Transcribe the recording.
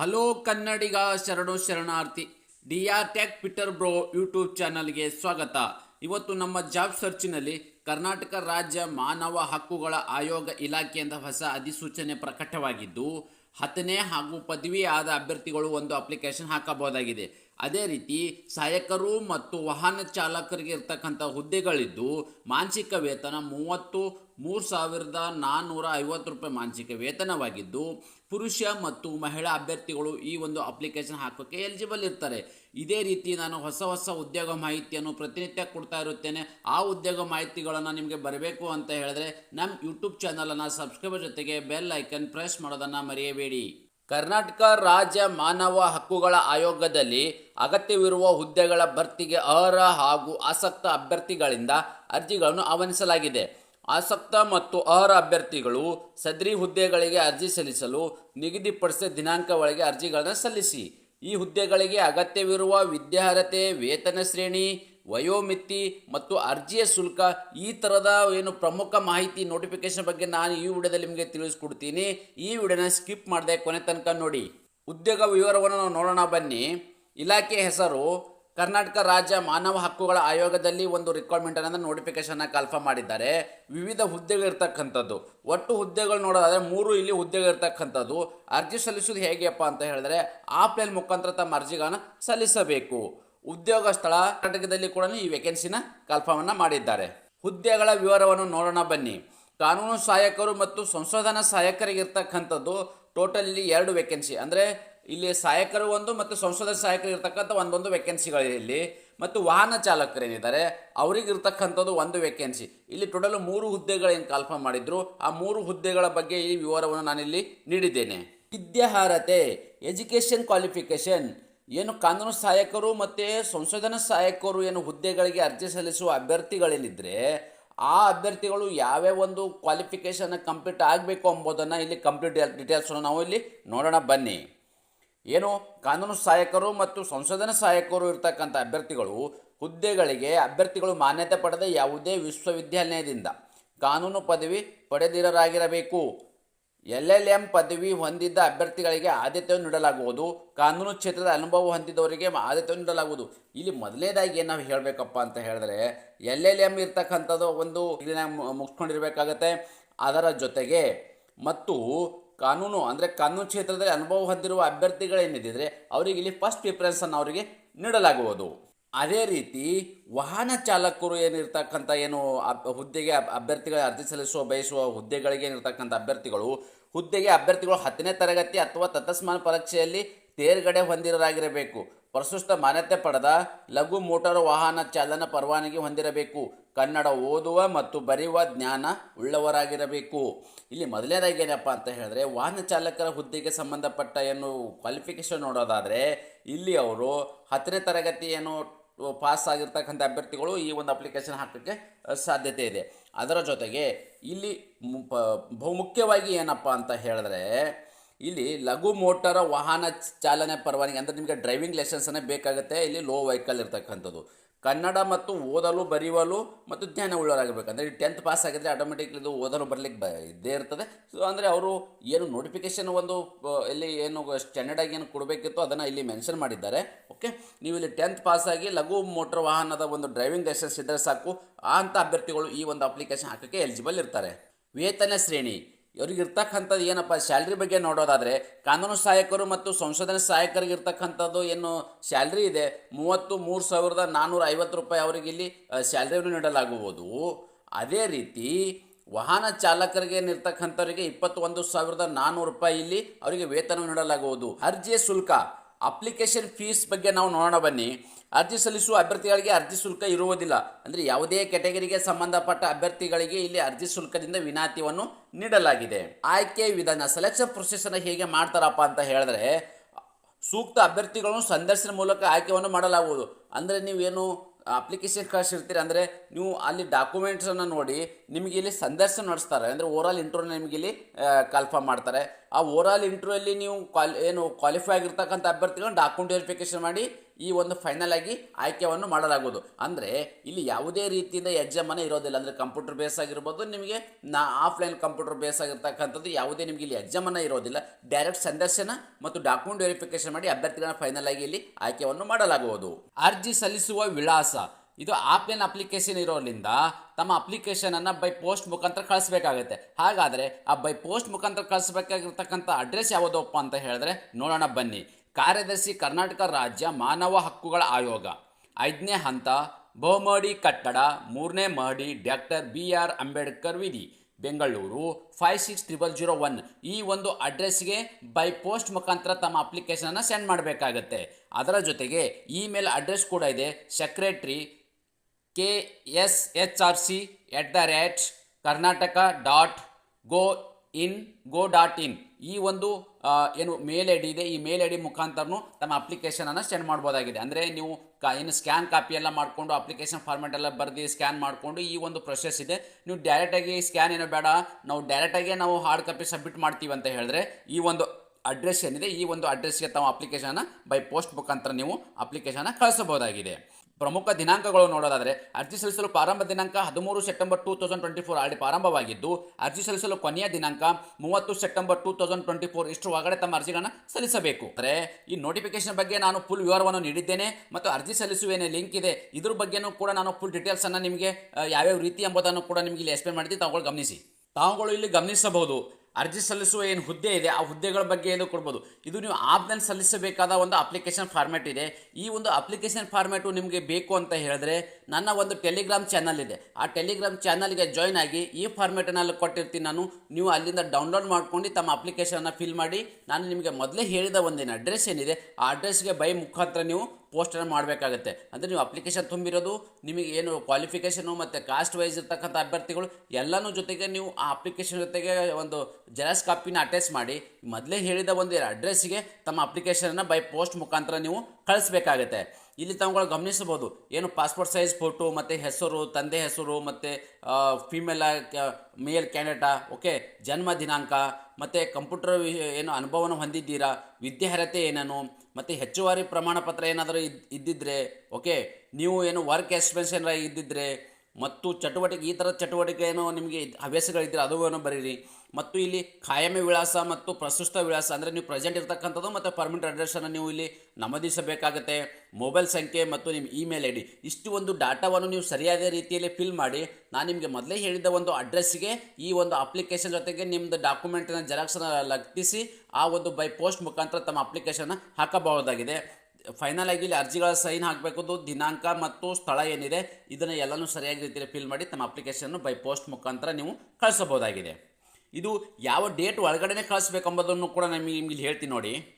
Hello Kannadiga ಶರಣು ಶರಣಾರ್ಥಿ D R tech ಪಿಟರ್ ಬ್ರೋ ಯೂಟ್ಯೂಬ್ ಚಾನಲ್ಗೆ ಸ್ವಾಗತ. ಇವತ್ತು ನಮ್ಮ ಜಾಬ್ ಸರ್ಚಿನಲ್ಲಿ ಕರ್ನಾಟಕ ರಾಜ್ಯ ಮಾನವ ಹಕ್ಕುಗಳ ಆಯೋಗ ಇಲಾಖೆಯಿಂದ ಹೊಸ ಅಧಿಸೂಚನೆ ಪ್ರಕಟವಾಗಿದ್ದು, ಹತ್ತನೇ ಹಾಗೂ ಪದವಿ ಆದ ಅಭ್ಯರ್ಥಿಗಳು ಒಂದು ಅಪ್ಲಿಕೇಶನ್ ಹಾಕಬಹುದಾಗಿದೆ. ಅದೇ ರೀತಿ ಸಹಾಯಕರು ಮತ್ತು ವಾಹನ ಚಾಲಕರಿಗೆ ಇರ್ತಕ್ಕಂಥ ಹುದ್ದೆಗಳಿದ್ದು ಮಾನಸಿಕ ವೇತನ ಮೂವತ್ತು, ಮೂರು ಸಾವಿರದ ನಾನ್ನೂರ ಐವತ್ತು ರೂಪಾಯಿ ಮಾನಸಿಕ ವೇತನವಾಗಿದ್ದು ಪುರುಷ ಮತ್ತು ಮಹಿಳಾ ಅಭ್ಯರ್ಥಿಗಳು ಈ ಒಂದು ಅಪ್ಲಿಕೇಶನ್ ಹಾಕೋಕ್ಕೆ ಎಲಿಜಿಬಲ್ ಇರ್ತಾರೆ. ಇದೇ ರೀತಿ ನಾನು ಹೊಸ ಹೊಸ ಉದ್ಯೋಗ ಮಾಹಿತಿಯನ್ನು ಪ್ರತಿನಿತ್ಯ ಕೊಡ್ತಾ ಇರುತ್ತೇನೆ. ಆ ಉದ್ಯೋಗ ಮಾಹಿತಿಗಳನ್ನು ನಿಮಗೆ ಬರಬೇಕು ಅಂತ ಹೇಳಿದ್ರೆ ನಮ್ಮ ಯೂಟ್ಯೂಬ್ ಚಾನಲನ್ನು ಸಬ್ಸ್ಕ್ರೈಬರ್ ಜೊತೆಗೆ ಬೆಲ್ ಐಕನ್ ಪ್ರೆಸ್ ಮಾಡೋದನ್ನು ಮರೆಯಬೇಡಿ. ಕರ್ನಾಟಕ ರಾಜ್ಯ ಮಾನವ ಹಕ್ಕುಗಳ ಆಯೋಗದಲ್ಲಿ ಅಗತ್ಯವಿರುವ ಹುದ್ದೆಗಳ ಭರ್ತಿಗೆ ಅರ್ಹ ಹಾಗೂ ಆಸಕ್ತ ಅಭ್ಯರ್ಥಿಗಳಿಂದ ಅರ್ಜಿಗಳನ್ನು ಆಹ್ವಾನಿಸಲಾಗಿದೆ. ಆಸಕ್ತ ಮತ್ತು ಅರ್ಹ ಅಭ್ಯರ್ಥಿಗಳು ಸದ್ರಿ ಹುದ್ದೆಗಳಿಗೆ ಅರ್ಜಿ ಸಲ್ಲಿಸಲು ನಿಗದಿಪಡಿಸಿದ ದಿನಾಂಕ ಒಳಗೆ ಅರ್ಜಿಗಳನ್ನು ಸಲ್ಲಿಸಿ. ಈ ಹುದ್ದೆಗಳಿಗೆ ಅಗತ್ಯವಿರುವ ವಿದ್ಯಾರ್ಹತೆ, ವೇತನ ಶ್ರೇಣಿ ವಯೋಮಿತಿ ಮತ್ತು ಅರ್ಜಿಯ ಶುಲ್ಕ ಈ ಥರದ ಏನು ಪ್ರಮುಖ ಮಾಹಿತಿ ನೋಟಿಫಿಕೇಶನ್ ಬಗ್ಗೆ ನಾನು ಈ ವಿಡಿಯೋದಲ್ಲಿ ನಿಮಗೆ ತಿಳಿಸ್ಕೊಡ್ತೀನಿ. ಈ ವಿಡಿಯೋನ ಸ್ಕಿಪ್ ಮಾಡದೆ ಕೊನೆ ತನಕ ನೋಡಿ. ಉದ್ಯೋಗ ವಿವರವನ್ನು ನಾವು ನೋಡೋಣ ಬನ್ನಿ. ಇಲಾಖೆ ಹೆಸರು, ಕರ್ನಾಟಕ ರಾಜ್ಯ ಮಾನವ ಹಕ್ಕುಗಳ ಆಯೋಗದಲ್ಲಿ ಒಂದು ರಿಕ್ವೈರ್ಮೆಂಟ್ ಅನ್ನೋದು ನೋಟಿಫಿಕೇಶನ್ ಕನ್ಫರ್ಮ್ ಮಾಡಿದ್ದಾರೆ. ವಿವಿಧ ಹುದ್ದೆಗಳಿರ್ತಕ್ಕಂಥದ್ದು ಒಟ್ಟು ಹುದ್ದೆಗಳು ನೋಡೋದಾದರೆ ಮೂರು ಇಲ್ಲಿ ಹುದ್ದೆಗಳಿರ್ತಕ್ಕಂಥದ್ದು ಅರ್ಜಿ ಸಲ್ಲಿಸೋದು ಹೇಗೆಪ್ಪ ಅಂತ ಹೇಳಿದ್ರೆ ಆಫ್ಲೈನ್ ಮುಖಾಂತರ ತಮ್ಮ ಅರ್ಜಿಗಳನ್ನು ಸಲ್ಲಿಸಬೇಕು. ಉದ್ಯೋಗ ಸ್ಥಳ ಕರ್ನಾಟಕದಲ್ಲಿ ಕೂಡ ಈ ವೇಕೆನ್ಸಿನ ಕಲ್ಪವನ್ನು ಮಾಡಿದ್ದಾರೆ. ಹುದ್ದೆಗಳ ವಿವರವನ್ನು ನೋಡೋಣ ಬನ್ನಿ. ಕಾನೂನು ಸಹಾಯಕರು ಮತ್ತು ಸಂಶೋಧನಾ ಸಹಾಯಕರಿಗೆ ಇರ್ತಕ್ಕಂಥದ್ದು ಟೋಟಲ್ ಇಲ್ಲಿ ಎರಡು ವೇಕೆನ್ಸಿ ಅಂದರೆ ಇಲ್ಲಿ ಸಹಾಯಕರು ಒಂದು ಮತ್ತು ಸಂಶೋಧನಾ ಸಹಾಯಕರು ಇರ್ತಕ್ಕಂಥ ಒಂದೊಂದು ವೇಕೆನ್ಸಿಗಳು ಇಲ್ಲಿ. ಮತ್ತು ವಾಹನ ಚಾಲಕರೇನಿದ್ದಾರೆ ಅವರಿಗೆ ಇರ್ತಕ್ಕಂಥದ್ದು ಒಂದು ವೇಕೆನ್ಸಿ ಇಲ್ಲಿ ಟೋಟಲ್ ಮೂರು ಹುದ್ದೆಗಳೇನು ಕಲ್ಪ ಮಾಡಿದ್ರು, ಆ ಮೂರು ಹುದ್ದೆಗಳ ಬಗ್ಗೆ ಈ ವಿವರವನ್ನು ನಾನಿಲ್ಲಿ ನೀಡಿದ್ದೇನೆ. ವಿದ್ಯಾರ್ಹತೆ ಎಜುಕೇಷನ್ ಕ್ವಾಲಿಫಿಕೇಷನ್ ಏನು ಕಾನೂನು ಸಹಾಯಕರು ಮತ್ತು ಸಂಶೋಧನಾ ಸಹಾಯಕರು ಏನು ಹುದ್ದೆಗಳಿಗೆ ಅರ್ಜಿ ಸಲ್ಲಿಸುವ ಅಭ್ಯರ್ಥಿಗಳೇನಿದ್ದರೆ ಆ ಅಭ್ಯರ್ಥಿಗಳು ಯಾವ್ಯಾವ ಒಂದು ಕ್ವಾಲಿಫಿಕೇಷನ್ ಕಂಪ್ಲೀಟ್ ಆಗಬೇಕು ಅಂಬೋದನ್ನು ಇಲ್ಲಿ ಕಂಪ್ಲೀಟ್ ಡೀಟೇಲ್ಸನ್ನು ನಾವು ಇಲ್ಲಿ ನೋಡೋಣ. ಬನ್ನಿ. ಏನು ಕಾನೂನು ಸಹಾಯಕರು ಮತ್ತು ಸಂಶೋಧನಾ ಸಹಾಯಕರು ಇರ್ತಕ್ಕಂಥ ಅಭ್ಯರ್ಥಿಗಳು ಹುದ್ದೆಗಳಿಗೆ ಅಭ್ಯರ್ಥಿಗಳು ಮಾನ್ಯತೆ ಪಡೆದ ಯಾವುದೇ ವಿಶ್ವವಿದ್ಯಾಲಯದಿಂದ ಕಾನೂನು ಪದವಿ ಪಡೆದಿರರಾಗಿರಬೇಕು. ಎಲ್ ಪದವಿ ಹೊಂದಿದ್ದ ಅಭ್ಯರ್ಥಿಗಳಿಗೆ ಆದ್ಯತೆಯನ್ನು ನೀಡಲಾಗುವುದು. ಕಾನೂನು ಕ್ಷೇತ್ರದ ಅನುಭವ ಹೊಂದಿದವರಿಗೆ ಆದ್ಯತೆಯನ್ನು ನೀಡಲಾಗುವುದು. ಇಲ್ಲಿ ಮೊದಲನೇದಾಗಿ ಏನು ನಾವು ಹೇಳಬೇಕಪ್ಪ ಅಂತ ಹೇಳಿದ್ರೆ ಎಲ್ ಎಲ್ ಎಂ ಇರ್ತಕ್ಕಂಥದ್ದು ಒಂದು ಮುಗಿಸ್ಕೊಂಡಿರ್ಬೇಕಾಗತ್ತೆ. ಅದರ ಜೊತೆಗೆ ಮತ್ತು ಕಾನೂನು, ಅಂದರೆ ಕಾನೂನು ಕ್ಷೇತ್ರದಲ್ಲಿ ಅನುಭವ ಹೊಂದಿರುವ ಅಭ್ಯರ್ಥಿಗಳೇನಿದ್ದರೆ ಅವರಿಗೆ ಇಲ್ಲಿ ಫಸ್ಟ್ ಪ್ರಿಫರೆನ್ಸನ್ನು ಅವರಿಗೆ ನೀಡಲಾಗುವುದು. ಅದೇ ರೀತಿ ವಾಹನ ಚಾಲಕರು ಏನಿರ್ತಕ್ಕಂಥ ಏನು ಹುದ್ದೆಗೆ ಅಭ್ಯರ್ಥಿಗಳ ಅರ್ಜಿ ಸಲ್ಲಿಸುವ, ಬಯಸುವ ಹುದ್ದೆಗಳಿಗೆ ಏನಿರ್ತಕ್ಕಂಥ ಅಭ್ಯರ್ಥಿಗಳು, ಹುದ್ದೆಗೆ ಅಭ್ಯರ್ಥಿಗಳು ಹತ್ತನೇ ತರಗತಿ ಅಥವಾ ತತಸ್ಮಾನ ಪರೀಕ್ಷೆಯಲ್ಲಿ ತೇರ್ಗಡೆ ಹೊಂದಿರರಾಗಿರಬೇಕು. ಪ್ರಸ್ತುತ ಮಾನ್ಯತೆ ಪಡೆದ ಲಘು ಮೋಟಾರು ವಾಹನ ಚಾಲನ ಪರವಾನಗಿ ಹೊಂದಿರಬೇಕು. ಕನ್ನಡ ಓದುವ ಮತ್ತು ಬರೆಯುವ ಜ್ಞಾನ ಉಳ್ಳವರಾಗಿರಬೇಕು. ಇಲ್ಲಿ ಮೊದಲನೇದಾಗಿ ಏನಪ್ಪ ಅಂತ ಹೇಳಿದ್ರೆ, ವಾಹನ ಚಾಲಕರ ಹುದ್ದೆಗೆ ಸಂಬಂಧಪಟ್ಟ ಏನು ಕ್ವಾಲಿಫಿಕೇಷನ್ ನೋಡೋದಾದರೆ, ಇಲ್ಲಿ ಅವರು ಹತ್ತನೇ ತರಗತಿ ಏನು ಪಾಸ್ ಆಗಿರ್ತಕ್ಕಂಥ ಅಭ್ಯರ್ಥಿಗಳು ಈ ಒಂದು ಅಪ್ಲಿಕೇಶನ್ ಹಾಕೋಕ್ಕೆ ಸಾಧ್ಯತೆ ಇದೆ. ಅದರ ಜೊತೆಗೆ ಇಲ್ಲಿ ಬಹುಮುಖ್ಯವಾಗಿ ಏನಪ್ಪ ಅಂತ ಹೇಳಿದ್ರೆ, ಇಲ್ಲಿ ಲಘು ಮೋಟಾರ ವಾಹನ ಚಾಲನೆ ಪರವಾನಗಿ ಅಂದರೆ ನಿಮಗೆ ಡ್ರೈವಿಂಗ್ ಲೈಸೆನ್ಸನ್ನೇ ಬೇಕಾಗುತ್ತೆ, ಇಲ್ಲಿ ಲೋ ವೆಹಿಕಲ್ ಇರ್ತಕ್ಕಂಥದ್ದು. ಕನ್ನಡ ಮತ್ತು ಓದಲು ಬರೆಯುವಲು ಮತ್ತು ಜ್ಞಾನ ಉಳ್ಳವರಾಗಬೇಕು ಅಂದರೆ ಟೆಂತ್ ಪಾಸ್ ಆಗಿದ್ರೆ ಆಟೋಮೆಟಿಕ್ ಇದು ಓದಲು ಬರಲಿಕ್ಕೆ ಬ ಇದ್ದೇ ಇರ್ತದೆ. ಸೊ ಅಂದರೆ ಅವರು ಏನು ನೋಟಿಫಿಕೇಶನ್ ಒಂದು ಇಲ್ಲಿ ಏನು ಸ್ಟ್ಯಾಂಡರ್ಡ್ ಆಗಿ ಏನು ಕೊಡಬೇಕಿತ್ತು ಅದನ್ನು ಇಲ್ಲಿ ಮೆನ್ಷನ್ ಮಾಡಿದ್ದಾರೆ. ಓಕೆ ನೀವು ಇಲ್ಲಿ ಟೆಂತ್ ಪಾಸ್ ಆಗಿ ಲಘು ಮೋಟರ್ ವಾಹನದ ಒಂದು ಡ್ರೈವಿಂಗ್ ಲೈಸೆನ್ಸ್ ಇದ್ದರೆ ಸಾಕು. ಆ ಅಂಥ ಅಭ್ಯರ್ಥಿಗಳು ಈ ಒಂದು ಅಪ್ಲಿಕೇಶನ್ ಹಾಕೋಕ್ಕೆ ಎಲಿಜಿಬಲ್ ಇರ್ತಾರೆ. ವೇತನ ಶ್ರೇಣಿ. ಇವ್ರಿಗೆ ಇರ್ತಕ್ಕಂಥದ್ದು ಏನಪ್ಪ, ಸ್ಯಾಲ್ರಿ ಬಗ್ಗೆ ನೋಡೋದಾದರೆ ಕಾನೂನು ಸಹಾಯಕರು ಮತ್ತು ಸಂಶೋಧನೆ ಸಹಾಯಕರಿಗೆ ಇರ್ತಕ್ಕಂಥದ್ದು ಏನು ಸ್ಯಾಲ್ರಿ ಇದೆ. ಮೂವತ್ತು ಮೂರು ಸಾವಿರದ ನಾನ್ನೂರ ಐವತ್ತು ರೂಪಾಯಿ ಅವರಿಗೆ ಇಲ್ಲಿ ಸ್ಯಾಲ್ರಿಯನ್ನು ನೀಡಲಾಗುವುದು. ಅದೇ ರೀತಿ ವಾಹನ ಚಾಲಕರಿಗೆ ಏನಿರ್ತಕ್ಕಂಥವರಿಗೆ ಇಪ್ಪತ್ತೊಂದು ಸಾವಿರದ ನಾನ್ನೂರು ರೂಪಾಯಿ ಇಲ್ಲಿ ಅವರಿಗೆ ವೇತನ ನೀಡಲಾಗುವುದು. ಅರ್ಜಿಯ ಶುಲ್ಕ ಅಪ್ಲಿಕೇಶನ್ ಫೀಸ್ ಬಗ್ಗೆ ನಾವು ನೋಡೋಣ ಬನ್ನಿ. ಅರ್ಜಿ ಸಲ್ಲಿಸುವ ಅಭ್ಯರ್ಥಿಗಳಿಗೆ ಅರ್ಜಿ ಶುಲ್ಕ ಇರುವುದಿಲ್ಲ. ಅಂದರೆ ಯಾವುದೇ ಕೆಟಗರಿಗೆ ಸಂಬಂಧಪಟ್ಟ ಅಭ್ಯರ್ಥಿಗಳಿಗೆ ಇಲ್ಲಿ ಅರ್ಜಿ ಶುಲ್ಕದಿಂದ ವಿನಾತಿಯನ್ನು ನೀಡಲಾಗಿದೆ. ಆಯ್ಕೆ ವಿಧಾನ ಸೆಲೆಕ್ಷನ್ ಪ್ರೊಸೆಸನ್ನು ಹೇಗೆ ಮಾಡ್ತಾರಪ್ಪ ಅಂತ ಹೇಳಿದ್ರೆ, ಸೂಕ್ತ ಅಭ್ಯರ್ಥಿಗಳನ್ನು ಸಂದರ್ಶನ ಮೂಲಕ ಆಯ್ಕೆಯನ್ನು ಮಾಡಲಾಗುವುದು. ಅಂದರೆ ನೀವೇನು ಅಪ್ಲಿಕೇಶನ್ ಕಳಿಸಿರ್ತೀರಿ ಅಂದರೆ ನೀವು ಅಲ್ಲಿ ಡಾಕ್ಯುಮೆಂಟ್ಸನ್ನು ನೋಡಿ ನಿಮಗೆ ಇಲ್ಲಿ ಸಂದರ್ಶನ ನಡೆಸ್ತಾರೆ. ಅಂದರೆ ಓವರಾಲ್ ಇಂಟರ್ವ್ಯೂ ನಿಮಗೆ ಇಲ್ಲಿ ಕನ್ಫರ್ಮ್ ಮಾಡ್ತಾರೆ. ಆ ಓವರಾಲ್ ಇಂಟರ್ವ್ಯೂಲ್ಲಿ ನೀವು ಕ್ವಾಲಿ ಏನು ಕ್ವಾಲಿಫೈ ಆಗಿರ್ತಕ್ಕಂಥ ಅಭ್ಯರ್ಥಿಗಳನ್ನ ಡಾಕ್ಯುಮೆಂಟ್ ವೆರಿಫಿಕೇಶನ್ ಮಾಡಿ ಈ ಒಂದು ಫೈನಲ್ ಆಗಿ ಆಯ್ಕೆಯನ್ನು ಮಾಡಲಾಗುವುದು. ಅಂದರೆ ಇಲ್ಲಿ ಯಾವುದೇ ರೀತಿಯಿಂದ ಎಕ್ಸಾಮನ್ನು ಇರೋದಿಲ್ಲ. ಅಂದರೆ ಕಂಪ್ಯೂಟರ್ ಬೇಸ್ ಆಗಿರ್ಬೋದು, ನಿಮಗೆ ನಾ ಆಫ್ಲೈನ್ ಕಂಪ್ಯೂಟರ್ ಬೇಸ್ ಆಗಿರ್ತಕ್ಕಂಥದ್ದು ಯಾವುದೇ ನಿಮಗೆ ಇಲ್ಲಿ ಎಕ್ಸಾಮನ್ನು ಇರೋದಿಲ್ಲ. ಡೈರೆಕ್ಟ್ ಸಂದರ್ಶನ ಮತ್ತು ಡಾಕ್ಯುಮೆಂಟ್ ವೆರಿಫಿಕೇಶನ್ ಮಾಡಿ ಅಭ್ಯರ್ಥಿಗಳನ್ನ ಫೈನಲ್ ಆಗಿ ಇಲ್ಲಿ ಆಯ್ಕೆಯನ್ನು ಮಾಡಲಾಗುವುದು. ಅರ್ಜಿ ಸಲ್ಲಿಸುವ ವಿಳಾಸ. ಇದು ಆಫ್ಲೈನ್ ಅಪ್ಲಿಕೇಶನ್ ಇರೋದ್ರಿಂದ ತಮ್ಮ ಅಪ್ಲಿಕೇಶನನ್ನು ಬೈ ಪೋಸ್ಟ್ ಮುಖಾಂತರ ಕಳಿಸ್ಬೇಕಾಗುತ್ತೆ. ಹಾಗಾದರೆ ಆ ಬೈ ಪೋಸ್ಟ್ ಮುಖಾಂತರ ಕಳಿಸ್ಬೇಕಾಗಿರ್ತಕ್ಕಂಥ ಅಡ್ರೆಸ್ ಯಾವುದಪ್ಪ ಅಂತ ಹೇಳಿದ್ರೆ ನೋಡೋಣ ಬನ್ನಿ. ಕಾರ್ಯದರ್ಶಿ ಕರ್ನಾಟಕ ರಾಜ್ಯ ಮಾನವ ಹಕ್ಕುಗಳ ಆಯೋಗ. ಐದನೇ ಹಂತ, ಬಹುಮಹಡಿ ಕಟ್ಟಡ, ಮೂರನೇ ಮಹಡಿ ಡಾಕ್ಟರ್ ಬಿ ಆರ್ ಅಂಬೇಡ್ಕರ್ ವಿಧಿ. Bengaluru five six triple zero one ಈ ಒಂದು ಅಡ್ರೆಸ್ಗೆ ಬೈ ಪೋಸ್ಟ್ ಮುಖಾಂತರ ತಮ್ಮ ಅಪ್ಲಿಕೇಶನನ್ನು ಸೆಂಡ್ ಮಾಡಬೇಕಾಗತ್ತೆ. ಅದರ ಜೊತೆಗೆ ಇಮೇಲ್ ಅಡ್ರೆಸ್ ಕೂಡ ಇದೆ. Secretary K S H R C at the rate Karnataka dot gov in gov dot in ಈ ಒಂದು ಏನು ಮೇಲ್ ಐ ಡಿ ಇದೆ, ಈ ಮೇಲ್ ಐ ಡಿ ಮುಖಾಂತರನು ತಮ್ಮ ಅಪ್ಲಿಕೇಶನನ್ನು ಸೆಂಡ್ ಮಾಡ್ಬೋದಾಗಿದೆ. ಅಂದರೆ ನೀವು ಕಾ, ಏನು ಸ್ಕ್ಯಾನ್ ಕಾಪಿ ಎಲ್ಲ ಮಾಡಿಕೊಂಡು ಅಪ್ಲಿಕೇಶನ್ ಫಾರ್ಮೆಟ್ ಎಲ್ಲ ಬರೆದು ಸ್ಕ್ಯಾನ್ ಮಾಡಿಕೊಂಡು ಈ ಒಂದು ಪ್ರೊಸೆಸ್ ಇದೆ. ನೀವು ಡೈರೆಕ್ಟಾಗಿ ಸ್ಕ್ಯಾನ್ ಏನೋ ಬೇಡ. ನಾವು ಡೈರೆಕ್ಟಾಗಿ ನಾವು ಹಾರ್ಡ್ ಕಾಪಿ ಸಬ್ಮಿಟ್ ಮಾಡ್ತೀವಿ ಅಂತ ಹೇಳಿದ್ರೆ ಈ ಒಂದು ಅಡ್ರೆಸ್ ಏನಿದೆ, ಈ ಒಂದು ಅಡ್ರೆಸ್ಗೆ ತಮ್ಮ ಅಪ್ಲಿಕೇಶನ್ನ ಬೈ ಪೋಸ್ಟ್ ಮುಖಾಂತರ ನೀವು ಅಪ್ಲಿಕೇಶನ್ನ ಕಳಿಸಬಹುದಾಗಿದೆ. ಪ್ರಮುಖ ದಿನಾಂಕಗಳು ನೋಡೋದಾದರೆ ಅರ್ಜಿ ಸಲ್ಲಿಸಲು ಪ್ರಾರಂಭ ದಿನಾಂಕ ಹದಿಮೂರು September two thousand twenty four already ಪ್ರಾರಂಭವಾಗಿದ್ದು, ಅರ್ಜಿ ಸಲ್ಲಿಸಲು ಕೊನೆಯ ದಿನಾಂಕ ಮೂವತ್ತು September two thousand twenty four ಇಷ್ಟು ಒಳಗಡೆ ತಮ್ಮ ಅರ್ಜಿಗಳನ್ನು ಸಲ್ಲಿಸಬೇಕು. ಅಂದರೆ ಈ ನೋಟಿಫಿಕೇಶನ್ ಬಗ್ಗೆ ನಾನು ಫುಲ್ ವಿವರವನ್ನು ನೀಡಿದ್ದೇನೆ ಮತ್ತು ಅರ್ಜಿ ಸಲ್ಲಿಸುವೇನೆ ಲಿಂಕ್ ಇದೆ. ಇದ್ರ ಬಗ್ಗೆನೂ ಕೂಡ ನಾನು ಫುಲ್ ಡೀಟೇಲ್ಸನ್ನು ನಿಮಗೆ ಯಾವ್ಯಾವ ರೀತಿ ಎಂಬುದನ್ನು ಕೂಡ ನಿಮಗೆ ಇಲ್ಲಿ ಎಕ್ಸ್ಪ್ಲೇನ್ ಮಾಡಿದ್ದೀನಿ ತಾವುಗಳು ಗಮನಿಸಿ. ತಾವುಗಳು ಇಲ್ಲಿ ಗಮನಿಸಬಹುದು. ಅರ್ಜಿ ಸಲ್ಲಿಸುವ ಏನು ಹುದ್ದೆ ಇದೆ, ಆ ಹುದ್ದೆಗಳ ಬಗ್ಗೆ ಏನು ಕೊಡ್ಬೋದು? ಇದು ನೀವು ಆಪ್ನಲ್ಲಿ ಸಲ್ಲಿಸಬೇಕಾದ ಒಂದು ಅಪ್ಲಿಕೇಶನ್ ಫಾರ್ಮ್ಯಾಟ್ ಇದೆ. ಈ ಒಂದು ಅಪ್ಲಿಕೇಶನ್ ಫಾರ್ಮ್ಯಾಟು ನಿಮಗೆ ಬೇಕು ಅಂತ ಹೇಳಿದ್ರೆ ನನ್ನ ಒಂದು ಟೆಲಿಗ್ರಾಮ್ ಚಾನಲ್ ಇದೆ. ಆ ಟೆಲಿಗ್ರಾಮ್ ಚಾನಲ್ಗೆ ಜಾಯ್ನ್ ಆಗಿ ಈ ಫಾರ್ಮ್ಯಾಟನಲ್ಲಿ ಕೊಟ್ಟಿರ್ತೀನಿ ನಾನು. ನೀವು ಅಲ್ಲಿಂದ ಡೌನ್ಲೋಡ್ ಮಾಡ್ಕೊಂಡು ತಮ್ಮ ಅಪ್ಲಿಕೇಶನ್ನ ಫಿಲ್ ಮಾಡಿ, ನಾನು ನಿಮಗೆ ಮೊದಲೇ ಹೇಳಿದ ಒಂದೇನು ಅಡ್ರೆಸ್ ಏನಿದೆ, ಆ ಅಡ್ರೆಸ್ಗೆ ಬೈ ಮುಖಾಂತರ ನೀವು ಪೋಸ್ಟನ್ನು ಮಾಡಬೇಕಾಗುತ್ತೆ. ಅಂದರೆ ನೀವು ಅಪ್ಲಿಕೇಶನ್ ತುಂಬಿರೋದು, ನಿಮಗೆ ಏನು ಕ್ವಾಲಿಫಿಕೇಷನು ಮತ್ತು ಕಾಸ್ಟ್ ವೈಸ್ ಇರ್ತಕ್ಕಂಥ ಅಭ್ಯರ್ಥಿಗಳು, ಎಲ್ಲನೂ ಜೊತೆಗೆ ನೀವು ಆ ಅಪ್ಲಿಕೇಶನ್ ಜೊತೆಗೆ ಒಂದು ಜೆರಾಕ್ಸ್ ಕಾಪಿನ ಅಟ್ಯಾಚ್ ಮಾಡಿ, ಮೊದಲೇ ಹೇಳಿದ ಒಂದು ಅಡ್ರೆಸ್ಸಿಗೆ ತಮ್ಮ ಅಪ್ಲಿಕೇಶನನ್ನು ಬೈ ಪೋಸ್ಟ್ ಮುಖಾಂತರ ನೀವು ಕಳಿಸ್ಬೇಕಾಗತ್ತೆ. ಇಲ್ಲಿ ತಾವುಗಳು ಗಮನಿಸಬಹುದು. ಏನು ಪಾಸ್ಪೋರ್ಟ್ ಸೈಜ್ ಫೋಟೋ ಮತ್ತು ಹೆಸರು, ತಂದೆ ಹೆಸರು, ಮತ್ತು ಫಿಮೇಲ್ ಮೇಲ್ ಕ್ಯಾಂಡಿಡೇಟಾ ಓಕೆ ಜನ್ಮ ದಿನಾಂಕ, ಮತ್ತು ಕಂಪ್ಯೂಟರ್ ಏನು ಅನುಭವವನ್ನು ಹೊಂದಿದ್ದೀರಾ, ವಿದ್ಯಾರ್ಹತೆ ಏನೇನು ಮತ್ತು ಹೆಚ್ಚುವರಿ ಪ್ರಮಾಣ ಪತ್ರ ಏನಾದರೂ ಇದ್, ಇದ್ದಿದ್ರೆ ಓಕೆ ನೀವು ಏನು ವರ್ಕ್ ಎಕ್ಸ್ಪೀರಿಯನ್ಸ್ ಏನಾರ ಇದ್ದಿದ್ರೆ, ಮತ್ತು ಚಟುವಟಿಕೆ, ಈ ಥರ ಚಟುವಟಿಕೆ ಏನೋ ನಿಮಗೆ ಹವ್ಯಾಸಗಳಿದ್ದರೆ ಅದು ಏನೋ ಬರೀರಿ. ಮತ್ತು ಇಲ್ಲಿ ಖಾಯಮಿ ವಿಳಾಸ ಮತ್ತು ಪ್ರಸ್ತುತ ವಿಳಾಸ ಅಂದರೆ ನೀವು ಪ್ರೆಸೆಂಟ್ ಇರತಕ್ಕಂಥದ್ದು ಮತ್ತು ಪರ್ಮನೆಂಟ್ ಅಡ್ರೆಸ್ಸನ್ನು ನೀವು ಇಲ್ಲಿ ನಮೂದಿಸಬೇಕಾಗತ್ತೆ. ಮೊಬೈಲ್ ಸಂಖ್ಯೆ ಮತ್ತು ನಿಮ್ಮ ಇಮೇಲ್ ಐ ಡಿ ಇಷ್ಟು ಒಂದು ಡಾಟಾವನ್ನು ನೀವು ಸರಿಯಾದ ರೀತಿಯಲ್ಲಿ ಫಿಲ್ ಮಾಡಿ ನಾನು ನಿಮಗೆ ಮೊದಲೇ ಹೇಳಿದ ಒಂದು ಅಡ್ರೆಸ್ಸಿಗೆ ಈ ಒಂದು ಅಪ್ಲಿಕೇಶನ್ ಜೊತೆಗೆ ನಿಮ್ಮದು ಡಾಕ್ಯುಮೆಂಟನ್ನು ಜೆರಾಕ್ಸನ್ನು ಲಗ್ತಿಸಿ ಆ ಒಂದು ಬೈ ಪೋಸ್ಟ್ ಮುಖಾಂತರ ತಮ್ಮ ಅಪ್ಲಿಕೇಶನ್ನ ಹಾಕಬಹುದಾಗಿದೆ. ಫೈನಲ್ ಆಗಿ ಇಲ್ಲಿ ಅರ್ಜಿಗಳ ಸೈನ್ ಹಾಕಬೇಕು ದಿನಾಂಕ ಮತ್ತು ಸ್ಥಳ ಏನಿದೆ, ಇದನ್ನು ಎಲ್ಲನೂ ಸರಿಯಾಗಿ ರೀತಿಯಲ್ಲಿ ಫಿಲ್ ಮಾಡಿ ತಮ್ಮ ಅಪ್ಲಿಕೇಶನ್ನು ಬೈ ಪೋಸ್ಟ್ ಮುಖಾಂತರ ನೀವು ಕಳಿಸಬಹುದಾಗಿದೆ. ಇದು ಯಾವ ಡೇಟ್ ಒಳಗಡೆನೆ ಕಳಿಸ್ಬೇಕೆಂಬುದನ್ನು ಕೂಡ ನಮಗೆ ನಿಮಗೆ ಹೇಳ್ತೀನಿ ನೋಡಿ.